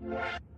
What?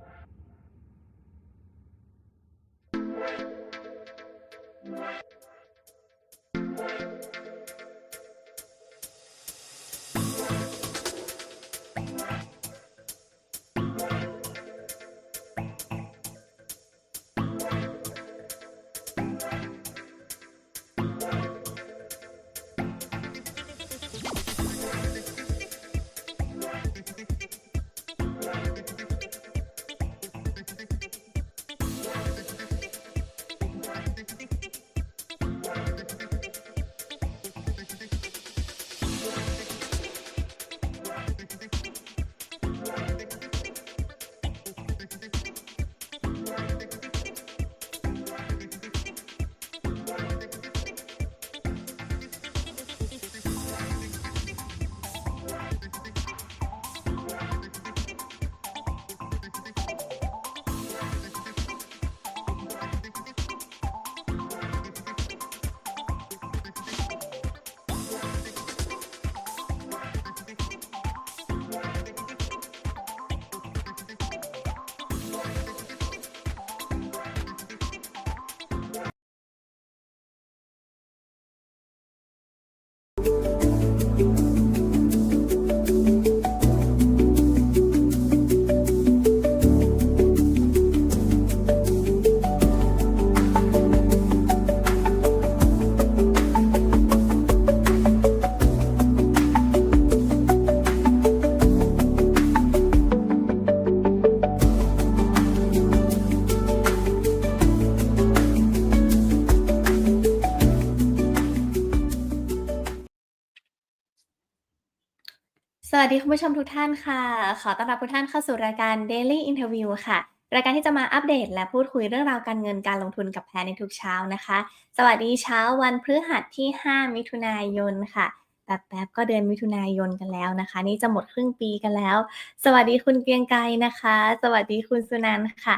สวัสดีคุณผู้ชมทุกท่านค่ะ ขอต้อนรับทุกท่านเข้าสู่รายการ Daily Interview ค่ะ รายการที่จะมาอัปเดต และพูดคุยเรื่องราวการเงินการลงทุนกับแพนในทุกเช้านะคะ สวัสดีเช้าวันพฤหัสที่ 5 มิถุนายนค่ะแป๊บๆก็เดือนมิถุนายนกันแล้วนะคะ นี่จะหมดครึ่งปีกันแล้ว สวัสดีคุณเกรียงไกรนะคะ สวัสดีคุณสุนันท์ค่ะ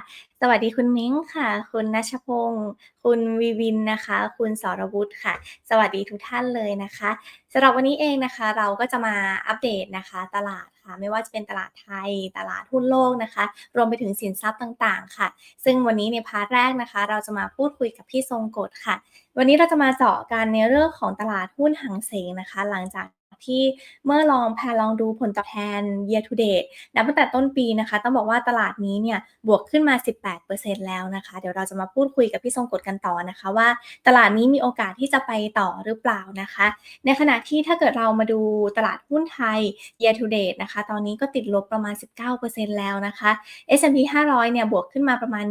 วัสดีคุณมิ้งค่ะ คุณนัชพงศ์คุณวีวินนะคะ คุณสรวุฒิค่ะ สวัสดีทุกท่านเลยนะคะสำหรับวันนี้เองนะคะ เราก็จะมาอัปเดตนะคะ ตลาดค่ะ ไม่ว่าจะเป็นตลาดไทย ตลาดหุ้นโลกนะคะ รวมไปถึงสินทรัพย์ต่างๆ ค่ะ ซึ่งวันนี้ในพาร์ทแรกนะคะ เราจะมาพูดคุยกับพี่ทรงกฎค่ะ วันนี้เราจะมาเจาะกันในเรื่องของตลาดหุ้นหังเสงนะคะ หลังจาก ที่เมื่อลองแพนลองดูผลตอบแทน year to date นับตั้งแต่ต้นปีนะคะ ต้องบอกว่าตลาดนี้เนี่ยบวกขึ้นมา 18%แล้วนะคะ เดี๋ยวเราจะมาพูดคุยกับพี่ทรงกฎกันต่อนะคะ ว่าตลาดนี้มีโอกาสที่จะไปต่อหรือเปล่านะคะ ในขณะที่ถ้าเกิดเรามาดูตลาดหุ้นไทย year to date นะคะ ตอนนี้ก็ติดลบประมาณ 19%แล้วนะคะ S&P 500 เนี่ยบวกขึ้นมาประมาณ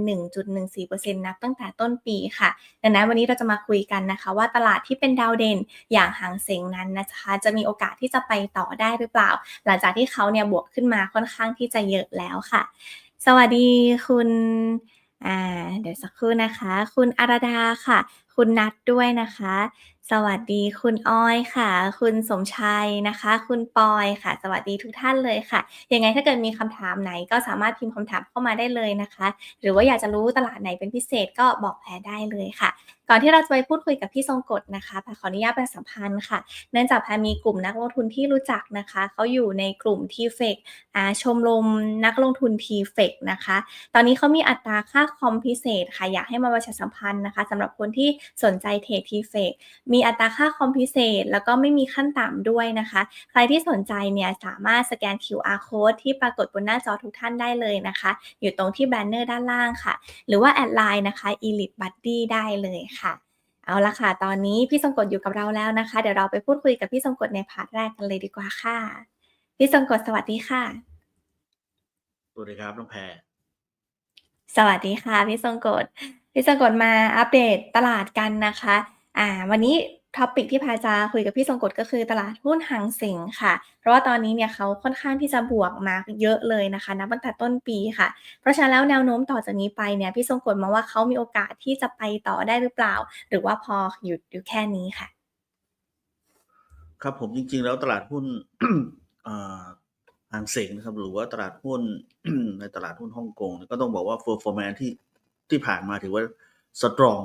1.14%นับตั้งแต่ต้นปีค่ะ ดังนั้นวันนี้เราจะมาคุยกันนะคะ ว่าตลาดที่เป็นดาวเด่นอย่างหางเสงนั้นนะคะ จะมีโออกาสที่จะไปต่อได้หรือเปล่า หลังจากที่เขาเนี่ยบวกขึ้นมาค่อนข้างที่จะเยอะแล้วค่ะ สวัสดีคุณอ่าเดี๋ยวสักครู่นะคะ คุณอาราดาค่ะคุณนัดด้วยนะคะ สวัสดีคุณอ้อยค่ะ คุณสมชัยนะคะ คุณปอยค่ะ สวัสดีทุกท่านเลยค่ะ ยังไงถ้าเกิดมีคำถามไหนก็สามารถพิมพ์คำถามเข้ามาได้เลยนะคะ หรือว่าอยากจะรู้ตลาดไหนเป็นพิเศษก็บอกแพรได้เลยค่ะ ก่อนที่เราจะไปพูดคุยกับพี่ทรงกฎนะคะแพรขออนุญาตประสัมพันธ์ค่ะ เนื่องจากแพรมีกลุ่มนักลงทุนที่รู้จักนะคะ เขาอยู่ในกลุ่ม t f e c อ่าชมรมนักลงทุน t f e c นะคะ ตอนนี้เขามีอัตราค่าคอมพิเศษค่ะ อยากให้มาประชาสัมพันธ์นะคะสำหรับคนที่สนใจเทรด t f e c มีอัตราค่าคอมพิเศษ แล้วก็ไม่มีขั้นต่ำด้วยนะคะ ใครที่สนใจเนี่ยสามารถสแกน QR code ที่ปรากฏบนหน้าจอทุกท่านได้เลยนะคะ อยู่ตรงที่แบนเนอร์ด้านล่างค่ะ หรือว่าแอดไลน์นะคะ elite buddy ได้เลยค่ะเอาละค่ะ ตอนนี้พี่ทรงกฎอยู่กับเราแล้วนะคะ เดี๋ยวเราไปพูดคุยกับพี่ทรงกฎในพาร์ทแรกกันเลยดีกว่าค่ะ พี่ทรงกฎสวัสดีค่ะ สวัสดีครับน้องแพร สวัสดีค่ะ พี่ทรงกฎ พี่ทรงกฎมาอัปเดตตลาดกันนะคะ อ่า วันนี้ท็อปิกที่พาจะคุยกับพี่ทรงกฎก็คือตลาดหุ้นหางเสงค่ะ เพราะว่าตอนนี้เนี่ยเขาค่อนข้างที่จะบวกมาเยอะเลยนะคะนับตั้งแต่ต้นปีค่ะ เพราะฉะนั้นแล้วแนวโน้มต่อจากนี้ไปเนี่ยพี่ทรงกฎมองว่าเขามีโอกาสที่จะไปต่อได้หรือเปล่า หรือว่าพอหยุดอยู่แค่นี้ค่ะ ครับผมจริงๆ แล้วตลาดหุ้นอ่าหางเสงนะครับหรือว่าตลาดหุ้นในตลาดหุ้นฮ่องกงก็ต้องบอกว่า performance ที่ ที่ผ่านมาถือว่าสตรอง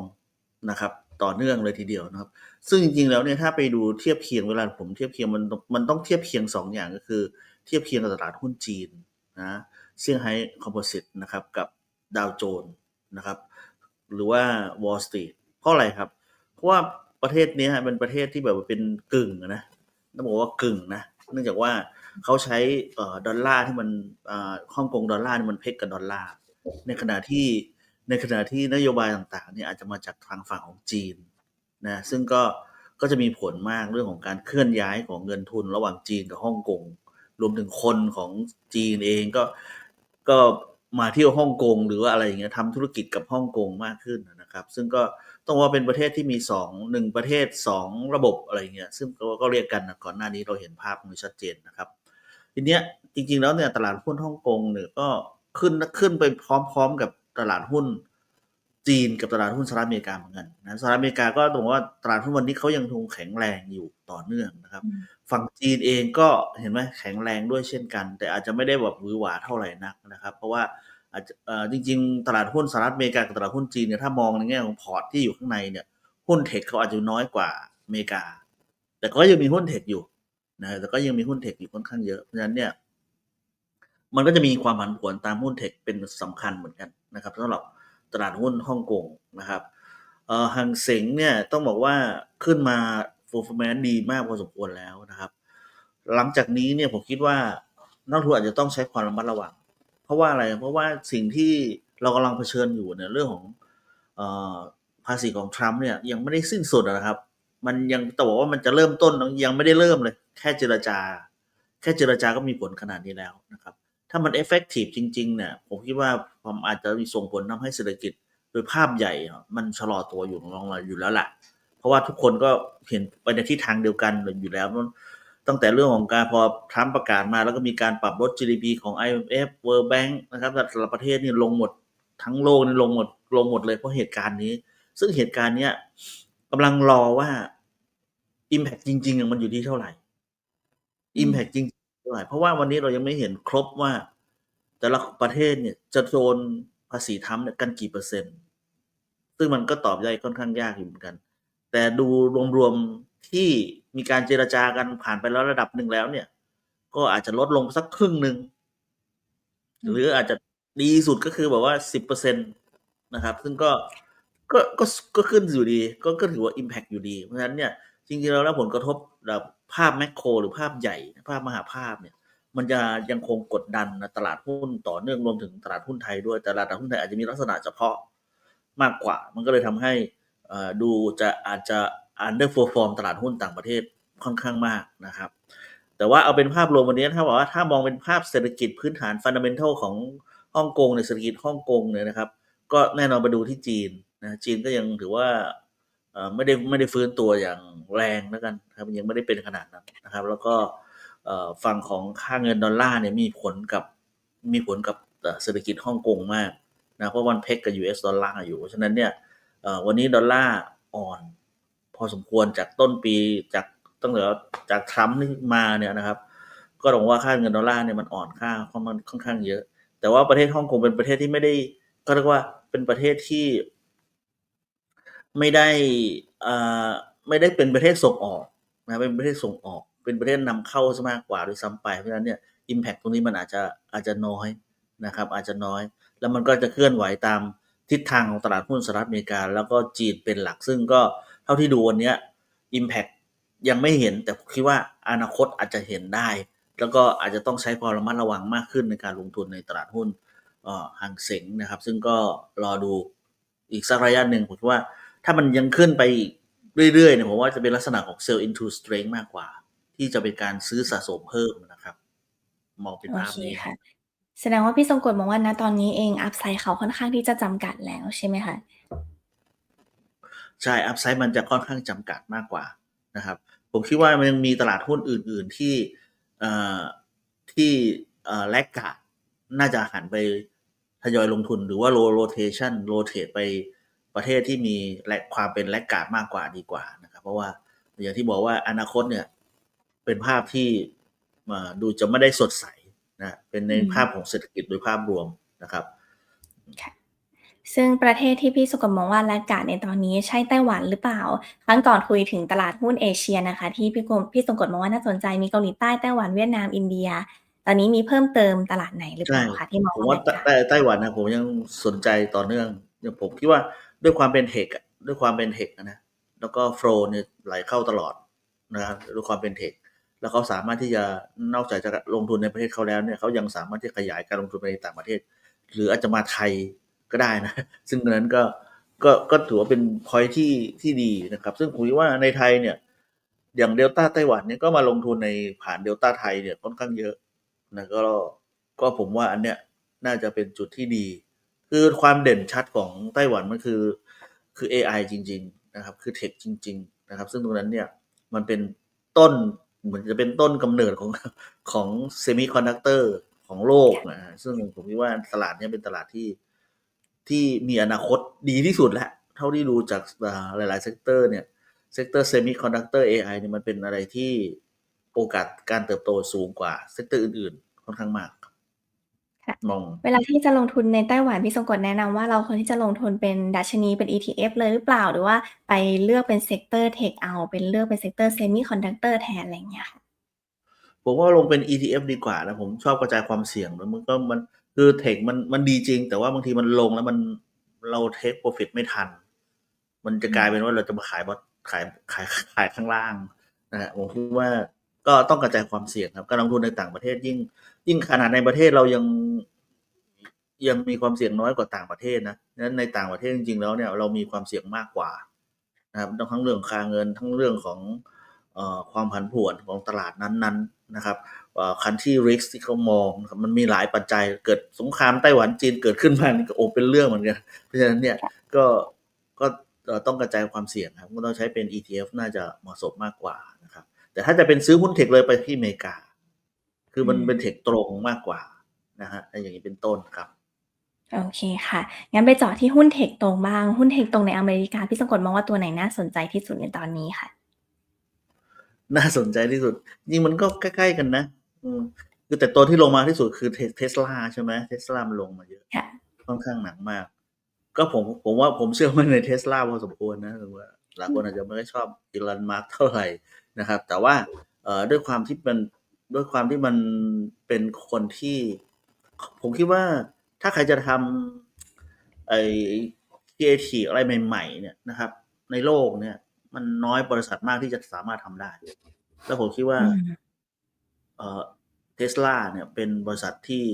นะครับ ต่อเนื่องเลยทีเดียวนะครับ ซึ่งจริงๆแล้วเนี่ยถ้าไปดูเทียบเคียงเวลาผมเทียบเคียงมันมันต้องเทียบเคียงสองอย่างก็คือ เทียบเคียงกับตลาดหุ้นจีนนะเซี่ยงไฮ้คอมโพสิตนะครับกับดาวโจนส์นะครับ หรือว่า Wall Street เพราะอะไรครับ เพราะว่าประเทศนี้เป็นประเทศที่แบบเป็นกึ่งนะต้องบอกว่ากึ่งนะเนื่องจากว่าเขาใช้ดอลลาร์ที่มันฮ่องกงดอลลาร์นี่มันเพกกับดอลลาร์ในขณะที่ ในขณะที่นโยบายต่างๆเนี่ยอาจจะมาจากทางฝั่งของจีนนะซึ่งก็ก็จะมีผลมากเรื่องของการเคลื่อนย้ายของเงินทุนระหว่างจีนกับฮ่องกงรวมถึงคนของจีนเองก็ก็มาเที่ยวฮ่องกงหรือว่าอะไรอย่างเงี้ยทำธุรกิจกับฮ่องกงมากขึ้นนะครับ ซึ่งก็ต้องว่าเป็นประเทศที่มีสองหนึ่งประเทศสองระบบอะไรเงี้ยซึ่งก็ก็เรียกกันนะก่อนหน้านี้เราเห็นภาพมันชัดเจนนะครับ ทีเนี้ยจริงๆแล้วเนี่ยตลาดหุ้นฮ่องกงเนี่ยก็ขึ้นขึ้นไปพร้อม ๆ กับ ตลาดหุ้นจีนกับตลาดหุ้นสหรัฐอเมริกาเหมือนกันนะสหรัฐอเมริกาก็ต้องบอกว่าตลาดหุ้นวันนี้เขายังคงแข็งแรงอยู่ต่อเนื่องนะครับอืมฝั่งจีนเองก็เห็นไหมแข็งแรงด้วยเช่นกัน แต่อาจจะไม่ได้แบบหวือหวาเท่าไหร่นักนะครับ เพราะว่าอาจจะเอ่อจริง ๆ ตลาดหุ้นสหรัฐอเมริกากับตลาดหุ้นจีนเนี่ยถ้ามองในแง่ของพอร์ตที่อยู่ข้างในเนี่ยหุ้นเทคเขาอาจจะน้อยกว่าอเมริกา แต่ก็ยังมีหุ้นเทคอยู่นะแต่ก็ยังมีหุ้นเทคอยู่ค่อนข้างเยอะเพราะฉะนั้นเนี่ย มันก็จะมีความผันผวนตามหุ้นเทคเป็นสำคัญเหมือนกันนะครับสำหรับตลาดหุ้นฮ่องกงนะครับเอ่อหังเสงเนี่ยต้องบอกว่าขึ้นมา performance ดีมากพอสมควรแล้วนะครับ หลังจากนี้เนี่ยผมคิดว่านักทุนอาจจะต้องใช้ความระมัดระวัง เพราะว่าอะไร เพราะว่าสิ่งที่เรากำลังเผชิญอยู่เนี่ยเรื่องของออภาษีของทรัมป์เนี่ยยังไม่ได้สิ้นสุดนะครับ มันยังแต่บอกว่ามันจะเริ่มต้นยังไม่ได้เริ่มเลย แค่เจรจา แค่เจรจาก็มีผลขนาดนี้แล้วนะครับ ถ้ามัน effective จริงๆเนี่ยผมคิดว่าผมอาจจะมีส่งผลทำให้เศรษฐกิจโดยภาพใหญ่ มันชะลอตัวอยู่ลงมาอยู่แล้วแหละเพราะว่าทุกคนก็เห็นไปในทิศทางเดียวกันอยู่แล้วตั้งแต่เรื่องของการพอทรัมป์ประกาศมาแล้วก็มีการปรับลด GDP ของ IMF World Bank นะครับแต่ละประเทศนี่ลงหมดทั้งโลกนี่ลงหมดลงหมดเลยเพราะเหตุการณ์นี้ ซึ่งเหตุการณ์เนี้ยกำลังรอว่า Impact จริงๆมันอยู่ที่เท่าไหร่ Impact จริง ท่าไหร่เพราะว่าวันนี้เรายังไม่เห็นครบว่า แต่ละประเทศเนี่ยจะโดนภาษีทรัมเนี่ยกันกี่เปอร์เซ็นต์ ซึ่งมันก็ตอบได้ค่อนข้างยากอยู่เหมือนกัน แต่ดูรวมๆที่มีการเจรจากันผ่านไปแล้วระดับหนึ่งแล้วเนี่ย ก็อาจจะลดลงสักครึ่งหนึ่งหรืออาจจะดีสุดก็คือแบบว่าสิบเปอร์เซ็นตนะครับ ซึ่งก็ก็ก็ก็ขึ้นอยู่ดี ก็ก็ถือว่า Impact อยู่ดี เพราะฉะนั้นเนี่ยจริงๆแล้วผลกระทบแบบ ภาพแมกโคร หรือภาพใหญ่ ภาพมหาภาพเนี่ย มันจะยังคงกดดันตลาดหุ้นต่อเนื่องรวมถึงตลาดหุ้นไทยด้วยแต่ตลาดหุ้นไทยอาจจะมีลักษณะเฉพาะมากกว่า มันก็เลยทำให้อ่อดูจะอาจจะ underperform ตลาดหุ้นต่างประเทศค่อนข้างมากนะครับ แต่ว่าเอาเป็นภาพรวมวันนี้ถ้าบอกว่าถ้ามองเป็นภาพเศรษฐกิจพื้นฐาน fundamental ของฮ่องกงในเศรษฐกิจฮ่องกงเนี่ยนะครับ ก็แน่นอนไปดูที่จีนนะจีนก็ยังถือว่า ไม่ได้ไม่ได้ฟื้นตัวอย่างแรงแล้วกันะครับยังไม่ได้เป็นขนาดนั้นนะครับ แล้วก็ฝั่งของค่าเงินดอลลาร์เนี่ยมีผลกับมีผลกับเศรษฐกิจฮ่องกงมากนะเพราะวันเพกกับ US ดอลลาร์อยู่ฉะนั้นเนี่ยวันนี้ดอลลาร์อ่อน พอสมควรจากต้นปีจากตั้งแต่จากทรัมป์นี่มาเนี่ยนะครับ ก็ต้องว่าค่าเงินดอลลาร์เนี่ยมันอ่อนค่าค่อนข้างเยอะ แต่ว่าประเทศฮ่องกงเป็นประเทศที่ไม่ได้ก็เรียกว่าเป็นประเทศที่ ไม่ได้อ่าไม่ได้เป็นประเทศส่งออกนะเป็นประเทศส่งออก เป็นประเทศนำเข้าซะมากกว่าโดยซ้ำไปเพราะฉะนั้นเนี่ย impact ตรงนี้มันอาจจะอาจจะน้อยนะครับ อาจจะน้อย แล้วมันก็จะเคลื่อนไหวตามทิศทางของตลาดหุ้นสหรัฐอเมริกา แล้วก็จีนเป็นหลักซึ่งก็เท่าที่ดูวันเนี้ย impact ยังไม่เห็นแต่คิดว่าอนาคตอาจจะเห็นได้ แล้วก็อาจจะต้องใช้ความระมัดระวังมากขึ้นในการลงทุนในตลาดหุ้นเอ่อหางเสงนะครับ ซึ่งก็รอดูอีกสักระยะหนึ่งผมคิดว่า ถ้ามันยังขึ้นไปเรื่อยๆเนี่ยผมว่าจะเป็นลักษณะของ sell into strength มากกว่า ที่จะเป็นการซื้อสะสมเพิ่มนะครับ มองเป็นโอภาพเคนี้ค่ะ แสดงว่าพี่ทรงกฎมองว่าณตอนนี้เองอัพไซด์เขาค่อนข้างที่จะจำกัดแล้วใช่ไหมคะใช่อัพไซด์มันจะค่อนข้างจำกัดมากกว่านะครับ ผมคิดว่ามันยังมีตลาดหุ้นอื่น ๆที่เอ่อที่เอ่อแลกกาดน่าจะหันไปทยอยลงทุนหรือว่าโรโรเทชันโรเทตไป ประเทศที่มีแลกความเป็นแลกกาดมากกว่าดีกว่านะครับ เพราะว่าอย่างที่บอกว่าอนาคตเนี่ย เป็นภาพที่เอ่อดูจะไม่ได้สดใสนะเป็นในอืมภาพของเศรษฐกิจโดยภาพรวมนะครับซึ่งประเทศที่พี่สุกลมองว่าแลกขาดในตอนนี้ใช่ไต้หวันหรือเปล่า ครั้งก่อนคุยถึงตลาดหุ้นเอเชียนะคะ ที่พี่กลพี่สงกลมองว่าน่าสนใจมีเกาหลีใต้ไต้หวันเวียดนามอินเดีย ตอนนี้มีเพิ่มเติมตลาดไหนหรือเปใช่ล่าคะที่มองผมว่าว่าแลกขาดไต้ไต้หวันนะผมยังสนใจต่อเนื่องอย่างผมคิดว่า ด้วยความเป็นเทคด้วยความเป็นเทคนะแล้วก็โฟลเนี่ยไหลเข้าตลอดนะครับด้วยความเป็นเทคแล้วเขาสามารถที่จะนอกจากจะลงทุนในประเทศเขาแล้วเนี่ยเขายังสามารถที่ขยายการลงทุนไปในต่างประเทศ หรืออาจจะมาไทยก็ได้นะ ซึ่งตรงนั้นก็ก็ก็ถือว่าเป็นพอยที่ที่ดีนะครับ ซึ่งผมคิดว่าในไทยเนี่ย อย่างเดลต้าไต้หวันเนี่ยก็มาลงทุนในผ่านเดลต้าไทยเนี่ยค่อนข้างเยอะนะก็ก็ผมว่าอันเนี้ยน่าจะเป็นจุดที่ดี คือความเด่นชัดของไต้หวันมันคือคือ AI จริง ๆ นะครับ คือเทคจริง ๆ นะครับ ซึ่งตรงนั้นเนี่ยมันเป็นต้นเหมือนจะเป็นต้นกำเนิดของของเซมิคอนดักเตอร์ของโลกนะฮะซึ่งผมคิดว่าตลาดนี้เป็นตลาดที่ที่มีอนาคตดีที่สุดแล้ว เท่าที่ดูจากหลายๆเซกเตอร์เนี่ยเซกเตอร์เซมิคอนดักเตอร์ AI เนี่ยมันเป็นอะไรที่โอกาสการเติบโตสูงกว่าเซกเตอร์อื่น ๆ ค่อนข้างมาก ครับค่ะ มอง เวลาที่จะลงทุนในไต้หวันพี่สงกลแนะนำว่า เราควรที่จะลงทุนเป็นดัชนีเป็น ETF เลยหรือเปล่า หรือว่าไปเลือกเป็นเซกเตอร์เทคเอา เป็นเลือกเป็นเซกเตอร์เซมิคอนดักเตอร์แทนอะไรอย่างเงี้ยค่ะ ผมว่าลงเป็น ETF ดีกว่านะ ผมชอบกระจายความเสี่ยงแล้วมันก็มันคือเทคมันมันดีจริง แต่ว่าบางทีมันลงแล้วมันเราเทคโปรฟิตไม่ทัน มันจะกลายเป็นว่าเราจะมาขายบอทขายขายขายข้างล่างนะฮะผมคิดว่า ก็ต้องกระจายความเสี่ยงครับ การลงทุนในต่างประเทศยิ่ง ยิ่งขนาดในประเทศเรายังยังมีความเสี่ยงน้อยกว่าต่างประเทศนะนั้นในต่างประเทศจริงๆแล้วเนี่ยเรามีความเสี่ยงมากกว่านะครับทั้งเรื่องค่าเงินทั้งเรื่องของออความผันผวนของตลาดนั้นๆนะครับคันที่ริสที่เขามองมันมีหลายปัจจัยเกิดสงครามไต้หวันจีนเกิดขึ้นมานก็โอเป็นเรื่องเหมือนกันเพราะฉะนั้นเนี่ยก็ก็ต้องกระจายความเสี่ยงครับก็ต้องใช้เป็น ETF น่าจะเหมาะสมมากกว่านะครับ แต่ถ้าจะเป็นซื้อหุ้นเทคเลยไปที่อเมริกา คือมันอืมเป็นเทคตรงมากกว่านะฮะอย่างนี้เป็นต้นครับโอเคค่ะ งั้นไปเจาะที่หุ้นเทคตรงบ้าง หุ้นเทคตรงในอเมริกา พี่สงกลมองว่าตัวไหนน่าสนใจที่สุดในตอนนี้ค่ะ น่าสนใจที่สุดจริงมันก็ใกล้ๆกันนะ อืมคือแต่ตัวที่ลงมาที่สุดคือเทสลาใช่ไหมเทสลามันลงมาเยอะค่ะค่อนข้างหนักมาก ก็ผมผมว่าผมเชื่อมั่นในเทสลาพอสมควรนะหรือว่า หลายคนอาจจะไม่ได้ชอบอีลอนมาร์กเท่าไหร่นะครับ แต่ว่าเอ่อด้วยความที่มันด้วยความที่มันเป็นคนที่ ผมคิดว่าถ้าใครจะทำไอ้ครีเอทีอะไรใหม่ ๆ เนี่ยนะครับ ในโลกเนี่ย มันน้อยบริษัทมากที่จะสามารถทำได้ แล้วผมคิดว่าอืมเอ่อเทสลาเนี่ยเป็นบริษัทที่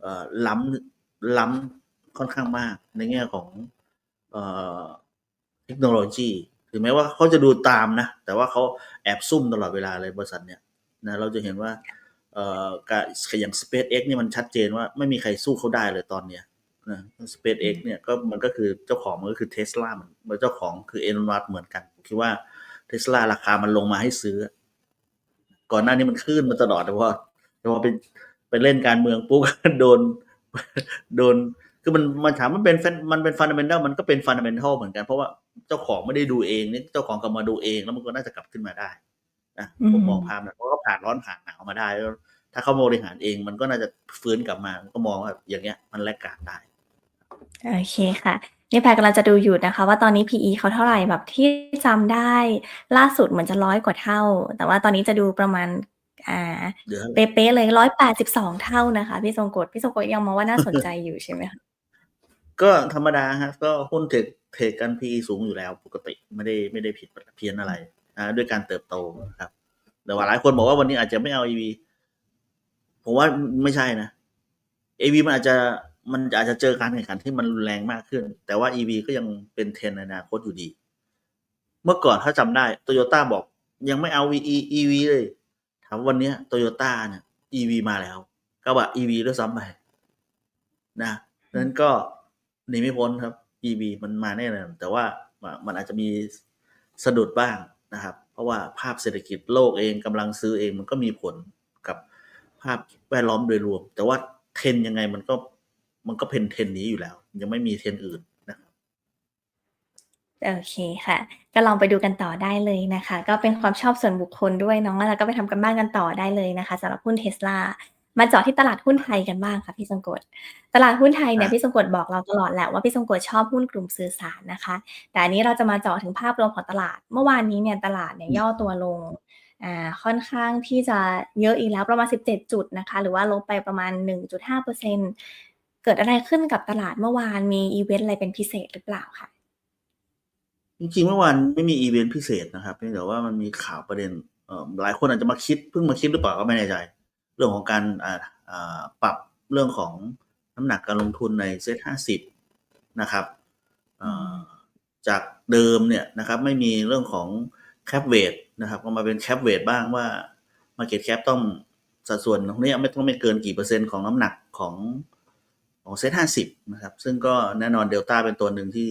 เอ่อล้ำล้ำค่อนข้างมากในแง่ของ เอ่อเทคโนโลยีถึงแม้ว่าเขาจะดูตามนะ แต่ว่าเขาแอบซุ่มตลอดเวลาเลยบริษัทเนี่ยนะเราจะเห็นว่าเอ่อการอย่าง SpaceX นี่มันชัดเจนว่าไม่มีใครสู้เขาได้เลยตอนเนี้ยนะ SpaceX เนี่ยก็มันก็คือเจ้าของมันก็คือเทสลามันมันเจ้าของคือเอ o น m ั s เหมือนกันผมคิดว่าเทสลาราคามันลงมาให้ซื้อ ก่อนหน้านี้มันขึ้นมาตลอดแต่ว่าแต่พอไปไปเล่นการเมืองปุ๊บโดนโดนคือมันมันถามมันเป็น fan- มันเป็นฟันเดเมนทัลมันก็เป็นฟันเดเมนทัลเหมือนกันเพราะว่า เจ้าของไม่ได้ดูเองนี่เจ้าของกลับมาดูเองแล้วมันก็น่าจะกลับขึ้นมาได้นะผมมองภาพนะเพราะเขาผ่านร้อนผ่านหนาวมาได้แล้วถ้าเขาบริหารเองมันก็น่าจะฟื้นกลับมาก็มองว่าอย่างเงี้ย มันแลกการได้โอเคค่ะนี่แพรกำลังจะดูอยู่นะคะ ว่าตอนนี้ PE เขาเท่าไหร่แบบที่จำได้ล่าสุดเหมือนจะร้อยกว่าเท่า แต่ว่าตอนนี้จะดูประมาณอ่าเดี๋ยวเป๊ะๆเลยร้อยแปดสิบสองเท่านะคะ พี่ทรงกฎพี่ทรงกฎยังมองว่าน่าสนใจอยู่ใช่ไหมคะ ก็ธรรมดาฮะก็หุ้นเทรดเทรดกัน PE สูงอยู่แล้วปกติไม่ได้ไม่ได้ผิดเพี้ยนอะไรนะด้วยการเติบโตนะครับ แต่ว่าหลายคนบอกว่าวันนี้อาจจะไม่เอา EV ผมว่าไม่ใช่นะ EV มันอาจจะมันอาจจะเจอการแข่งขันที่มันรุนแรงมากขึ้น แต่ว่า EV ก็ยังเป็นเทรนด์ในอนาคตอยู่ดี เมื่อก่อนถ้าจำได้โตโยต้าบอกยังไม่เอา VE EV เลย ถามว่าวันเนี้โตโยต้าเนี่ย EV มาแล้วกระบะ EV ด้วยซ้ำไปนะนั้นก็ หนีไม่พ้นครับ EV มันมาแน่นอนแต่ว่ามันอาจจะมีสะดุดบ้างนะครับ เพราะว่าภาพเศรษฐกิจโลกเองกำลังซื้อเองมันก็มีผลกับภาพแวดล้อมโดยรวม แต่ว่าเทรนยังไงมันก็มันก็เป็นเทรนนี้อยู่แล้ว ยังไม่มีเทรนอื่นนะครับโอเคค่ะ ก็ลองไปดูกันต่อได้เลยนะคะ ก็เป็นความชอบส่วนบุคคลด้วยเนาะแล้วก็ไปทำกันบ้านกันต่อได้เลยนะคะสำหรับหุ้นเทสลา มาเจาะที่ตลาดหุ้นไทยกันบ้างค่ะพี่ทรงกฎตลาดหุ้นไทยเนี่ยอ่าพี่ทรงกฎบอกเราตลอดแหละว่าพี่ทรงกฎชอบหุ้นกลุ่มสื่อสารนะคะ แต่อันนี้เราจะมาเจาะถึงภาพรวมของตลาด เมื่อวานนี้เนี่ยตลาดเนี่ยย่อตัวลงอ่าค่อนข้างที่จะเยอะอีกแล้วประมาณ 17 จุดนะคะ หรือว่าลบไปประมาณ 1.5%เกิดอะไรขึ้นกับตลาดเมื่อวานมีอีเวนต์อะไรเป็นพิเศษหรือเปล่าคะจริงๆเมื่อวานไม่มีอีเวนต์พิเศษนะครับเพียงแต่ว่ามันมีข่าวประเด็นเอ่อหลายคนอาจจะมาคิดเพิ่งมาคิดหรือเปล่าก็ไม่แน่ใจ เรื่องของการปรับเรื่องของน้ำหนักการลงทุนในเซ็ตห้าสิบนะครับจากเดิมเนี่ยนะครับไม่มีเรื่องของแคปเวทนะครับก็มาเป็นแคปเวทบ้างว่า Market Cap ต้องสัดส่วนตรงนี้ไม่ต้องไม่เกินกี่เปอร์เซ็นต์ของน้ำหนักของของเซ็ตห้าสิบนะครับ ซึ่งก็แน่นอนเดลต้าเป็นตัวหนึ่งที่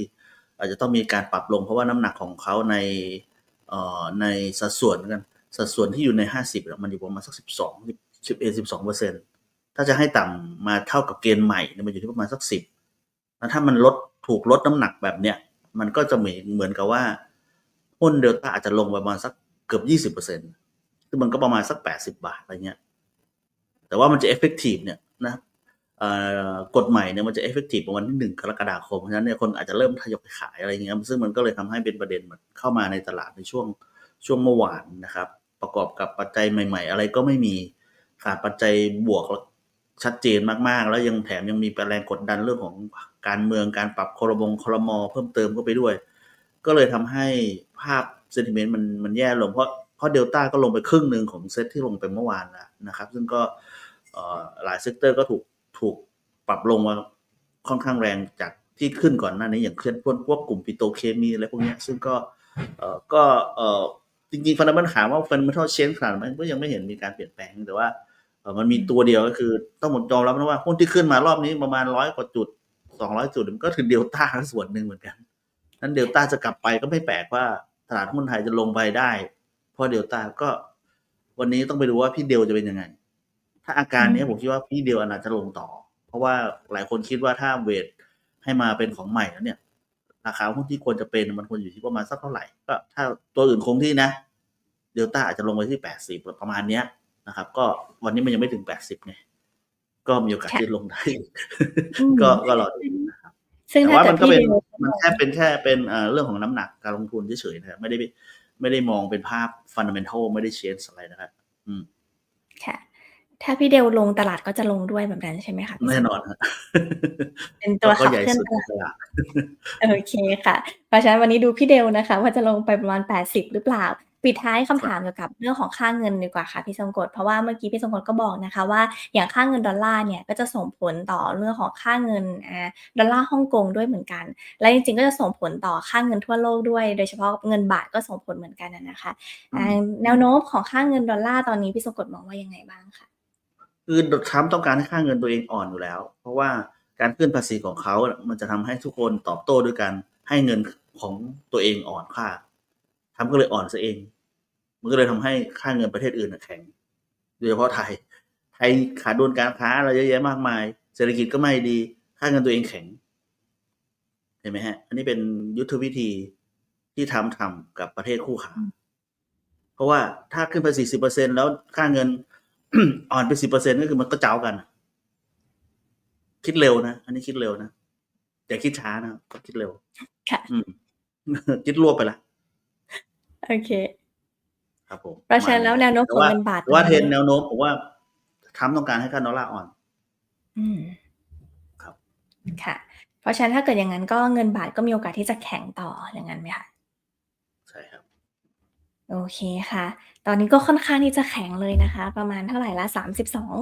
อาจจะต้องมีการปรับลงเพราะว่าน้ำหนักของเขาในในสัดส่วนกันสัดส่วนที่อยู่ในห้าสิบมันอยู่ประมาณสักสิบ สองสิบเอ็ดสิบสองเปอร์เซ็นถ้าจะให้ต่ำมาเท่ากับเกณฑ์ใหม่เนี่ยมันอยู่ที่ประมาณสักสิบแล้วถ้ามันลดถูกลดน้ำหนักแบบเนี้ยมันก็จะเหมือนเหมือนกับว่าหุ้นเดลต้าอาจจะลงประมาณสักเกือบยี่สิบเปอร์เซ็นซึ่งมันก็ประมาณสักแปดสิบาทอะไรเงี้ย แต่ว่ามันจะ effective เนี่ยนะกฎใหม่เนี่ยมันจะ effective ประมาณที่หนึ่งกรกฎาคม เพราะฉะนั้นเนี่ยคนอาจจะเริ่มทยอยขายอะไรเงี้ย ซึ่งมันก็เลยทำให้เป็นประเด็นมันเข้ามาในตลาดในช่วงช่วงเมื่อวานนะครับ ประกอบกับปัจจัยใหม่ ๆ อะไรก็ไม่มี ขาดปัจจัยบวกชัดเจนมากๆ แล้วยังแถมยังมีแรงกดดันเรื่องของการเมืองการปรับครมงครมอเพิ่มเติมเข้าไปด้วย ก็เลยทำให้ภาพเซนติเมนต์มันมันแย่ลงเพราะเพราะเดลต้าก็ลงไปครึ่งหนึ่งของเซตที่ลงไปเมื่อวานแล้วนะครับ ซึ่งก็หลายเซกเตอร์ก็ถูกถูกปรับลงมาค่อนข้างแรงจากที่ขึ้นก่อนหน้านี้อย่างเช่นพวกพวกกลุ่มปิโตเคมีอะไรพวกนี้ซึ่งก็เออก็เออจริงๆฟันดัมเบลถามว่าฟันดัมเบลเชนขนาดไหนก็ยังไม่เห็นมีการเปลี่ยนแปลงแต่ว่า มันมีตัวเดียวก็คือต้องหมดยอมรับนะว่าหุ้นที่ขึ้นมารอบนี้ประมาณร้อยกว่าจุดสองร้อยจุดมันก็คือเดลต้าส่วนหนึ่งเหมือนกันนั้นเดลต้าจะกลับไปก็ไม่แปลกว่าตลาดหุ้นไทยจะลงไปได้ เพราะเดลต้าก็ วันนี้ต้องไปดูว่าพี่เดลจะเป็นยังไง ถ้าอาการนี้ผมคิดว่าพี่เดลอาจจะลงต่อ เพราะว่าหลายคนคิดว่าถ้าเวทให้มาเป็นของใหม่แล้วเนี่ย ราคาหุ้นที่ควรจะเป็นมันควรอยู่ที่ประมาณสักเท่าไหร่ก็ถ้าตัวอื่นคงที่นะเดลต้าอาจจะลงไปที่แปดสิบประมาณเนี้ย นะครับ ก็วันนี้มันยังไม่ถึงแปดสิบไงก็มีโอกาสค่ะที่ลงได้อืมก็ก็รอดูนะครับซึ่งแต่ถ้าว่าเกิมัดนก็พี่เป็นเดลมันแค่เป็นแค่เป็นเอ่อเรื่องของน้ำหนักการลงทุนเฉยๆนะครับไม่ได้ไม่ได้มองเป็นภาพฟันดัมเ n นทัลไม่ได้เชนอะไรนะครับอืมค่ะ ถ้าพี่เดลลงตลาดก็จะลงด้วยแบบนั้นใช่ไหมคะพี่แน่ทรงนกอนฎครับเป็นตัวก็ขับใหญ่เคลื่อนสุดตในลาดตลาดโอเคค่ะ เพราะฉะนั้นวันนี้ดูพี่เดลนะคะ ว่าจะลงไปประมาณ80หรือเปล่า ปิดท้ายคำถามเกี่ยวกับเรื่องของค่าเงินดีกว่าค่ะพี่ทรงกฎเพราะว่าเมื่อกี้พี่ทรงกฎก็บอกนะคะว่าอย่างค่าเงินดอลลาร์เนี่ยก็จะส่งผลต่อเรื่องของค่าเงินอ่าดอลลาร์ฮ่องกงด้วยเหมือนกัน และจริงๆก็จะส่งผลต่อค่าเงินทั่วโลกด้วย โดยเฉพาะเงินบาทก็ส่งผลเหมือนกันนะนะคะอ่าแนวโน้มของค่าเงินดอลลาร์ตอนนี้พี่ทรงกฎมองว่ายังไงบ้างคะคือทรัมป์ต้องการให้ค่าเงินตัวเองอ่อนอยู่แล้ว เพราะว่าการขึ้นภาษีของเขาเนี่ยมันจะทำให้ทุกคนตอบโต้ด้วยการให้เงินของตัวเองอ่อนค่าทรัมป์ก็เลยอ่อนซะเอง มันก็เลยทำให้ค่าเงินประเทศอื่นน่ะแข็งโดยเฉพาะไทย ไทยขาดดุลการค้าอะไรเยอะแยะมากมาย เศรษฐกิจก็ไม่ดี ค่าเงินตัวเองแข็ง เห็นไหมฮะ อันนี้เป็นยุทธวิธีที่ทำทำกับประเทศคู่ค้า เพราะว่าถ้าขึ้นไปสี่สิบเปอร์เซ็นแล้วค่าเงินอ่อนไปสิบเปอร์เซ็นก็คือมันก็เจ้ากัน คิดเร็วนะ อันนี้คิดเร็วนะอย่าคิดช้านะก็คิดเร็ว ค่ะ อืมคิดรวบไปละ โอเค ครับผมเพราะฉะนั้นแล้วแนวโน้มแต่ของว่าเงินบาทแต่ว่าตอนเทรนี้นด์แนวโน้มผมว่าทรัมป์ต้องการให้ค่าดอลลาร์อ่อน อืมครับ ค่ะ เพราะฉะนั้นถ้าเกิดอย่างนั้นก็เงินบาทก็มีโอกาสที่จะแข็งต่ออย่างนั้นไหมคะใช่ครับ โอเคค่ะ ตอนนี้ก็ค่อนข้างที่จะแข็งเลยนะคะ ประมาณเท่าไหร่ละสามสิบสอง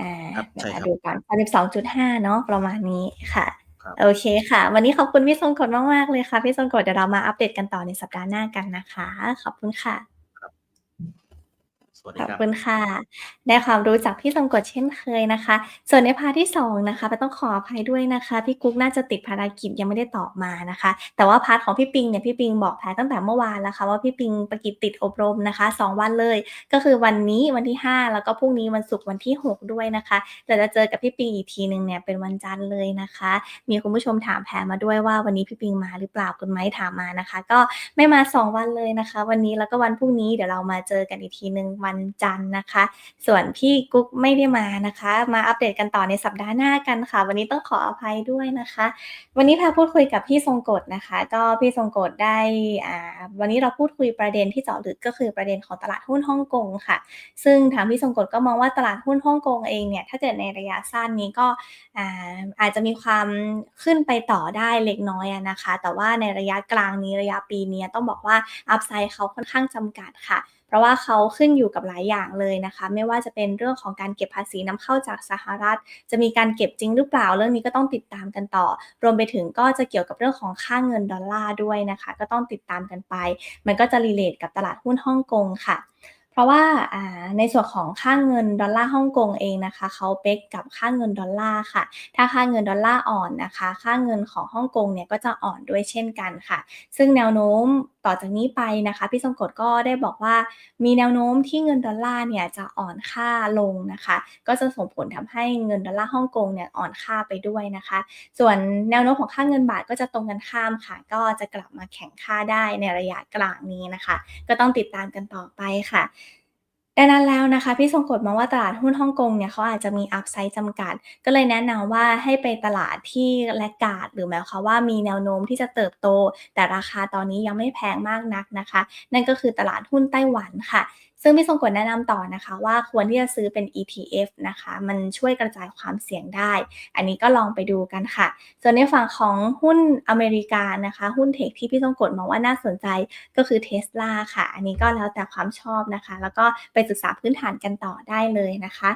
อ่าครับเดี๋ยวใช่ครับดูก่อนสามสิบสองจุดห้าเนาะประมาณนี้ค่ะครับโอเคค่ะ วันนี้ขอบคุณพี่ทรงกฎมาก ๆ เลยค่ะ พี่ทรงกฎเดี๋ยวเรามาอัปเดตกันต่อในสัปดาห์หน้ากันนะคะ ขอบคุณค่ะส วัสดีขอบครับ คุณค่ะ ได้ความรู้จากพี่ทรงกฎเช่นเคยนะคะ ส่วนในพาร์ทที่ 2 นะคะไปต้องขออภัยด้วยนะคะ พี่กุ๊กน่าจะติดภารกิจยังไม่ได้ตอบมานะคะ แต่ว่าพาร์ทของพี่ปิงเนี่ยพี่ปิงบอกแพรตั้งแต่เมื่อวานแล้วค่ะว่าพี่ปิงประกิจติดอบรมนะคะ 2 วันเลย ก็คือวันนี้วันที่ 5 แล้วก็พรุ่งนี้วันศุกร์วันที่ 6 ด้วยนะคะเดี๋ยวจะเจอกับพี่ปิงอีกทีหนึ่งเนี่ยเป็นวันจันทร์เลยนะคะ มีคุณผู้ชมถามแพรมาด้วยว่าวันนี้พี่ปิงมาหรือเปล่าคุณไม้ถามมานะคะ ก็ไม่มา 2 วันเลยนะคะ วันนี้แล้วก็วันพรุ่งนี้เดี๋ยวเรามาเจอกันอีกทีหนึ่งวันวันจันทร์นะคะ ส่วนพี่กุ๊กไม่ได้มานะคะ มาอัปเดตกันต่อในสัปดาห์หน้ากันค่ะ วันนี้ต้องขออภัยด้วยนะคะ วันนี้พาพูดคุยกับพี่ทรงกฎนะคะ ก็พี่ทรงกฎได้อ่าวันนี้เราพูดคุยประเด็นที่เจาะลึกก็คือประเด็นของตลาดหุ้นฮ่องกงค่ะ ซึ่งทางพี่ทรงกฎก็มองว่าตลาดหุ้นฮ่องกงเองเนี่ยถ้าเกิดในระยะสั้นนี้ก็อ่าอาจจะมีความขึ้นไปต่อได้เล็กน้อยนะคะ แต่ว่าในระยะกลางนี้ระยะปีนี้ต้องบอกว่าอัพไซด์เขาค่อนข้างจำกัดค่ะ ราะว่าเขาขึ้นอยู่กับหลายอย่างเลยนะคะ ไม่ว่าจะเป็นเรื่องของการเก็บภาษีนำเข้าจากสหรัฐ จะมีการเก็บจริงหรือเปล่า เรื่องนี้ก็ต้องติดตามกันต่อ รวมไปถึงก็จะเกี่ยวกับเรื่องของค่าเงินดอลลาร์ด้วยนะคะ ก็ต้องติดตามกันไป มันก็จะรีเลทกับตลาดหุ้นฮ่องกงค่ะ เพราะว่าในส่วนของค่าเงินดอลลาร์ฮ่องกงเองนะคะเขาเป๊กกับค่าเงินดอลลาร์ค่ะ ถ้าค่าเงินดอลลาร์อ่อนนะคะ ค่าเงินของฮ่องกงเนี่ยก็จะอ่อนด้วยเช่นกันค่ะ ซึ่งแนวโน้มต่อจากนี้ไปนะคะพี่ทรงกฎก็ได้บอกว่ามีแนวโน้มที่เงินดอลลาร์เนี่ยจะอ่อนค่าลงนะคะ ก็จะส่งผลทำให้เงินดอลลาร์ฮ่องกงเนี่ยอ่อนค่าไปด้วยนะคะ ส่วนแนวโน้มของค่าเงินบาทก็จะตรงกันข้ามค่ะ ก็จะกลับมาแข็งค่าได้ในระยะกลางนี้นะคะ ก็ต้องติดตามกันต่อไปค่ะ ดังนั้นแล้วนะคะ พี่ทรงกฎมองว่าตลาดหุ้นฮ่องกงเนี่ยเขาอาจจะมีอัพไซด์จำกัด ก็เลยแนะนำว่าให้ไปตลาดที่แลกกาดหรือหมายความว่ามีแนวโน้มที่จะเติบโต แต่ราคาตอนนี้ยังไม่แพงมากนักนะคะ นั่นก็คือตลาดหุ้นไต้หวันค่ะ ซึ่งพี่ทรงกฎแนะนำต่อนะคะ ว่าควรที่จะซื้อเป็น ETF นะคะ มันช่วยกระจายความเสี่ยงได้ อันนี้ก็ลองไปดูกันค่ะ ส่วนในฝั่งของหุ้นอเมริกานะคะ หุ้นเทคที่พี่ทรงกดมองว่าน่าสนใจก็คือเทสลาค่ะ อันนี้ก็แล้วแต่ความชอบนะคะ แล้วก็ไปศึกษาพื้นฐานกันต่อได้เลยนะคะ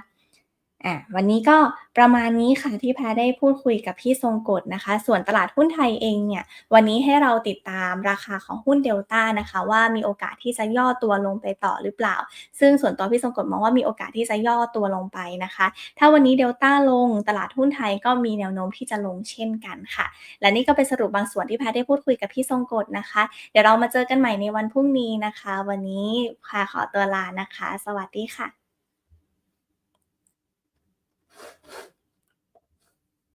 อ่าวันนี้ก็ประมาณนี้ค่ะที่แพรได้พูดคุยกับพี่ทรงกฎนะคะ ส่วนตลาดหุ้นไทยเองเนี่ย วันนี้ให้เราติดตามราคาของหุ้นเดลต้านะคะ ว่ามีโอกาสที่จะย่อตัวลงไปต่อหรือเปล่า ซึ่งส่วนตัวพี่ทรงกฎมองว่ามีโอกาสที่จะย่อตัวลงไปนะคะ ถ้าวันนี้เดลต้าลงตลาดหุ้นไทยก็มีแนวโน้มที่จะลงเช่นกันค่ะ และนี่ก็เป็นสรุปบางส่วนที่แพทย์ได้พูดคุยกับพี่ทรงกฎนะคะ เดี๋ยวเรามาเจอกันใหม่ในวันพรุ่งนี้นะคะ วันนี้พาขอตัวลานะคะ สวัสดีค่ะ